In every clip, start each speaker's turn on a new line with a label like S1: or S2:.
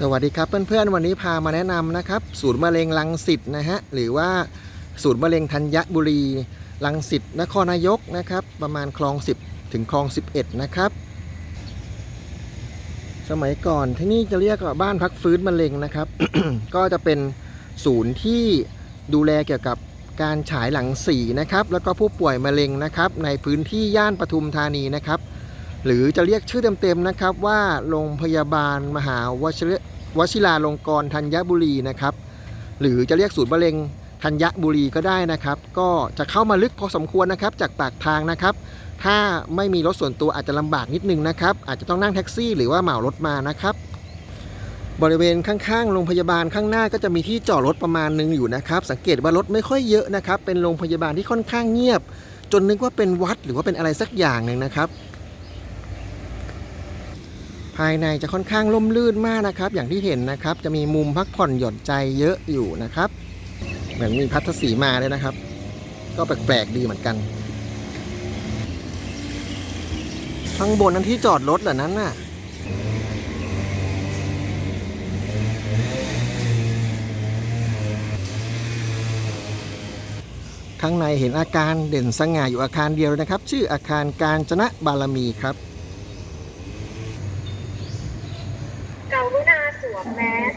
S1: สวัสดีครับเพื่อนๆวันนี้พามาแนะนำนะครับ ศูนย์มะเร็งลังสิตนะฮะหรือว่าศูนย์มะเร็งธัญบุรีลังสิตนครนายกนะครับ ประมาณคลอง 10 ถึงคลอง 11 นะครับ สมัยก่อนที่นี่จะเรียกว่าบ้านพักฟื้นมะเร็งนะครับ ก็จะเป็นศูนย์ที่ดูแลเกี่ยวกับการฉายหลังสีนะครับ แล้วก็ผู้ป่วยมะเร็งนะครับ ในพื้นที่ย่านปทุมธานีนะครับ หรือจะเรียกชื่อเต็มๆนะครับว่าโรงพยาบาลมหาวชิรวชิราลงกรณ์ธัญบุรีนะครับ หรือจะเรียกศูนย์มะเร็งธัญบุรีก็ได้นะครับ ก็จะเข้ามาลึกพอสมควรนะครับ จากปากทางนะครับ ถ้าไม่มีรถส่วนตัวอาจจะลำบากนิดนึงนะครับ อาจจะต้องนั่งแท็กซี่ หรือว่าเหมารถมานะครับ บริเวณข้างๆโรงพยาบาลข้างหน้าก็จะมีที่จอดรถประมาณนึงอยู่นะครับ สังเกตว่ารถไม่ค่อยเยอะนะครับ เป็นโรงพยาบาลที่ค่อนข้างเงียบ จนนึกว่าเป็นวัดหรือว่าเป็นอะไรสักอย่างหนึ่งนะครับ ภายในจะค่อนข้างร่มรื่นมากนะครับ อย่างที่เห็นนะครับ จะมีมุมพักผ่อนหย่อนใจเยอะอยู่นะครับ เหมือนมีพัทสีมาเลยนะครับ ก็แปลกๆดีเหมือนกัน ข้างบนนั้นที่จอดรถเหรอนั้นน่ะข้างในเห็นอาการเด่นสง่าอยู่อาคารเดียวนะครับ ชื่ออาคารการจนะบารมีครับ
S2: กรุณาสวมแมส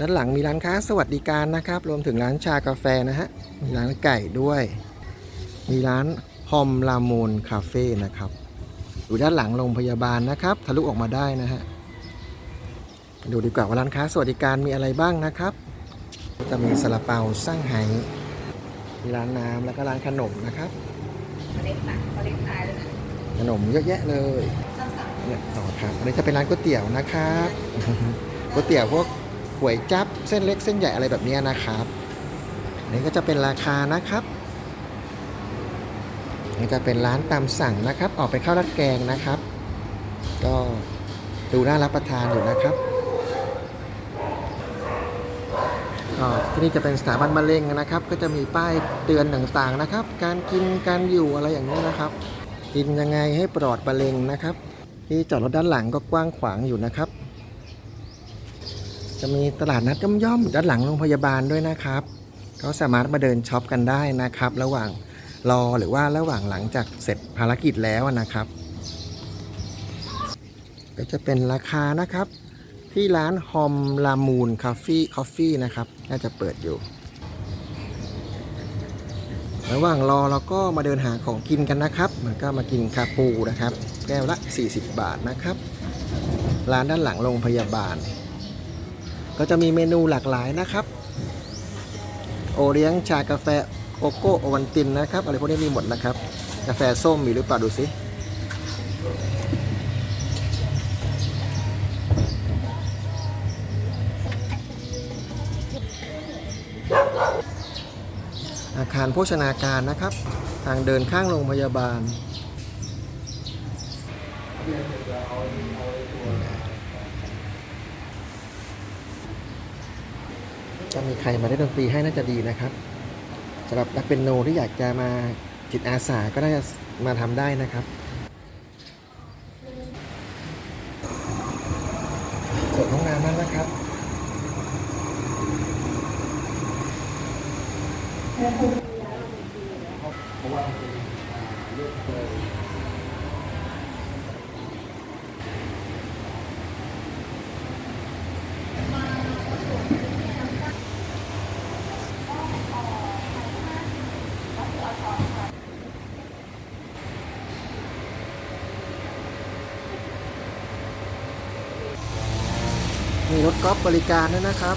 S1: ด้านหลังมีร้านค้าสวัสดิการนะครับ รวมถึงร้านชากาแฟนะฮะ มีร้านไก่ด้วย มีร้านฮอมลามูนคาเฟ่นะครับ อยู่ด้านหลังโรงพยาบาลนะครับ ทะลุออกมาได้นะฮะดูดีกว่าว่าร้านค้าสวัสดิการมีอะไรบ้างนะครับ จะมีซาลาเปาสร้างไห้มีร้านน้ำแล้วก็ร้านขนมนะครับ
S2: เล็กนะเล็กตายเลยนะ
S1: ขนมเยอะแยะเลย
S2: สั่ง
S1: เนี่ยต่อครับอันนี้จะเป็นร้านก๋วยเตี๋ยวนะครับก๋วยเตี๋ยวพวก ก๋วยจั๊บเส้นเล็กเส้นใหญ่อะไรแบบนี้นะครับนนี้ก็จะเป็นราคานะครับนี่จะเป็นร้านตามสั่งนะครับ ออกไปข้าวราดแกงนะครับ ก็ดูน่ารับประทานอยู่นะครับที่นี่จะเป็นสถาบันมะเร็งนะครับ ก็จะมีป้ายเตือนต่างๆนะครับ การกินการอยู่อะไรอย่างนี้นะครับ กินยังไงให้ปลอดมะเร็งนะครับที่จอดรถด้านหลังก็กว้างขวางอยู่นะครับ จะมีตลาดนัดย่อมๆอยู่ด้านหลังโรงพยาบาลด้วยนะครับ ก็สามารถมาเดินช็อปกันได้นะครับ ระหว่างรอหรือว่าระหว่างหลังจากเสร็จภารกิจแล้วนะครับ ก็จะเป็นราคานะครับ ที่ร้านฮอมลามูนคาเฟ่คอฟฟี่นะครับ น่าจะเปิดอยู่ ระหว่างรอเราก็มาเดินหาของกินกันนะครับเหมือนก็มากินคาปูนะครับ แก้วละ 40 บาทนะครับ ร้านด้านหลังโรงพยาบาล ก็จะมีเมนูหลากหลายนะครับ โอเลี้ยงชากาแฟโกโก้โอวันตินนะครับ อะไรพวกนี้มีหมดนะครับ กาแฟส้มมีหรือเปล่าดูสิอาคารโภชนาการนะครับ ทางเดินข้างโรงพยาบาล จะมีใครมาได้ดนตรีให้น่าจะดีนะครับสำหรับนักเป็นโนที่อยากจะมาจิตอาสาก็น่าจะมาทำได้นะครับส่วนห้องน้ำนั่นนะครับมีร รถกอล์ฟบริการด้วยนะครับ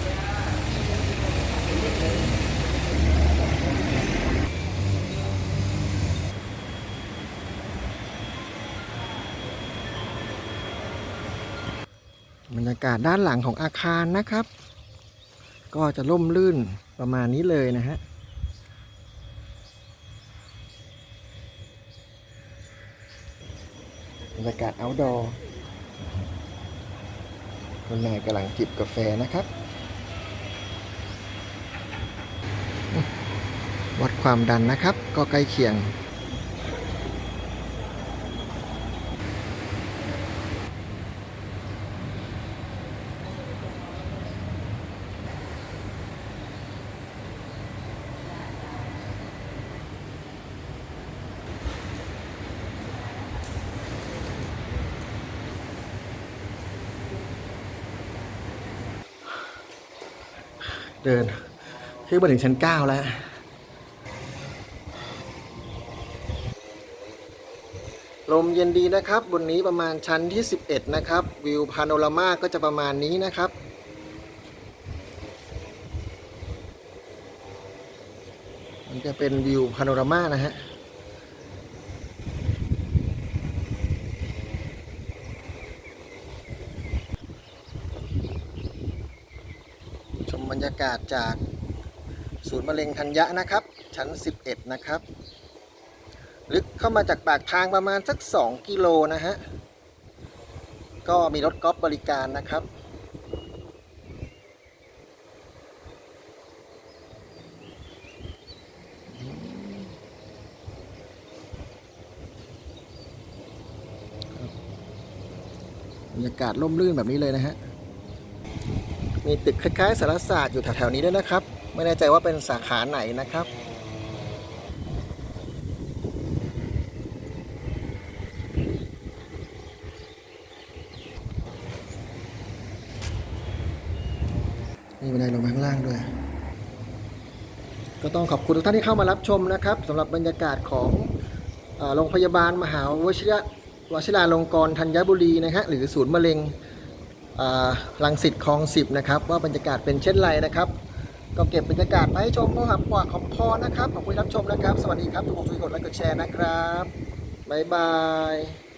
S1: บรรยากาศด้านหลังของอาคารนะครับ ก็จะร่มรื่นประมาณนี้เลยนะฮะบรรยากาศเอาท์ดอร์ คุณนายกำลังจิบกาแฟนะครับ วัดความดันนะครับ ก็ใกล้เคียง เดินขึ้นมาถึงชั้นเก้าแล้วลมเย็นดีนะครับบนนี้ประมาณชั้นที่ 11 นะครับ วิวพาโนรามาก็จะประมาณนี้นะครับ มันจะเป็นวิวพาโนรามานะฮะ บรรยากาศจากศูนย์มะเร็งธัญญะนะครับ ชั้น 11 นะครับ ลึกเข้ามาจากปากทางประมาณสัก 2 กิโลนะฮะ ก็มีรถกอล์ฟบริการนะครับ บรรยากาศร่มรื่นแบบนี้เลยนะฮะ มีตึกคล้ายๆสารศาสตร์อยู่แถวๆนี้ด้วยนะครับ ไม่แน่ใจว่าเป็นสาขาไหนนะครับมีบันไดลงมาข้างล่างด้วย ก็ต้องขอบคุณทุกท่านที่เข้ามารับชมนะครับสำหรับบรรยากาศของโรงพยาบาลมหาวชิระวชิราลงกรณ์ธัญบุรีนะฮะหรือศูนย์มะเร็ง ลังสิตคลองสิบนะครับว่าบรรยากาศเป็นเช่นไรนะครับ ก็เก็บบรรยากาศมาให้ชมพอหับปากของพอนะครับขอบคุณรับชมนะครับ สวัสดีครับทุกคนช่วยกดไลค์กดแชร์นะครับบ๊ายบาย